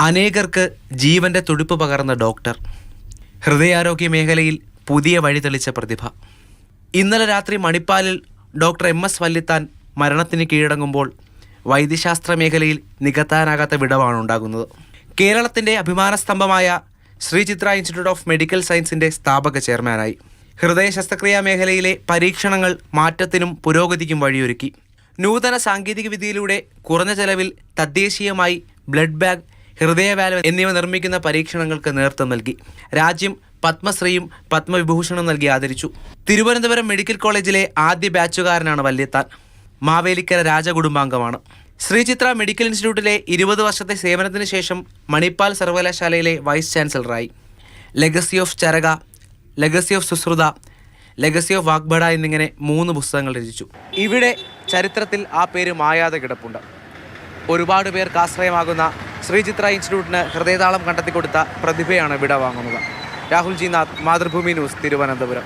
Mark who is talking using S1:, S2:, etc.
S1: അനേകർക്ക് ജീവന്റെ തുടിപ്പ് പകർന്ന ഡോക്ടർ. ഹൃദയാരോഗ്യ മേഖലയിൽ പുതിയ വഴി തെളിച്ച പ്രതിഭ. ഇന്നലെ രാത്രി മണിപ്പാലിൽ ഡോക്ടർ എം എസ് വല്ലിത്താൻ മരണത്തിന് കീഴടങ്ങുമ്പോൾ വൈദ്യശാസ്ത്ര മേഖലയിൽ നികത്താനാകാത്ത വിടവാണ് ഉണ്ടാകുന്നത്. കേരളത്തിന്റെ അഭിമാനസ്തംഭമായ Sree Chitra institute of medical സയൻസിന്റെ സ്ഥാപക ചെയർമാനായി. ഹൃദയ ശസ്ത്രക്രിയാ മേഖലയിലെ പരീക്ഷണങ്ങൾ മാറ്റത്തിനും പുരോഗതിക്കും വഴിയൊരുക്കി. നൂതന സാങ്കേതിക വിദ്യയിലൂടെ കുറഞ്ഞ ചെലവിൽ തദ്ദേശീയമായി ബ്ലഡ് ബാഗ് ഹൃദയ വാൽവ് എന്നിവ നിർമ്മിക്കുന്ന പരീക്ഷണങ്ങൾക്ക് നേതൃത്വം നൽകി. രാജ്യം പത്മശ്രീയും പത്മവിഭൂഷണും നൽകി ആദരിച്ചു. തിരുവനന്തപുരം മെഡിക്കൽ കോളേജിലെ ആദ്യ ബാച്ചുകാരനാണ് വല്യത്താൻ. മാവേലിക്കര രാജകുടുംബാംഗമാണ്. ശ്രീചിത്ര മെഡിക്കൽ ഇൻസ്റ്റിറ്റ്യൂട്ടിലെ ഇരുപത് വർഷത്തെ സേവനത്തിന് ശേഷം മണിപ്പാൽ സർവകലാശാലയിലെ vice ചാൻസലറായി. Legacy of Charaka legacy of Sushruta legacy of വാഗ്ബഡ എന്നിങ്ങനെ മൂന്ന് പുസ്തകങ്ങൾ രചിച്ചു. ഇവിടെ ചരിത്രത്തിൽ ആ പേര് മായാതെ കിടപ്പുണ്ട്. ഒരുപാട് പേർക്ക് ആശ്രയമാകുന്ന ശ്രീചിത്ര ഇൻസ്റ്റിറ്റ്യൂട്ടിന് ഹൃദയതാളം കണ്ടെത്തിക്കൊടുത്ത പ്രതിഭയാണ് വിട വാങ്ങുന്നത് രാഹുൽ ജി നാഥ് മാതൃഭൂമി ന്യൂസ് തിരുവനന്തപുരം.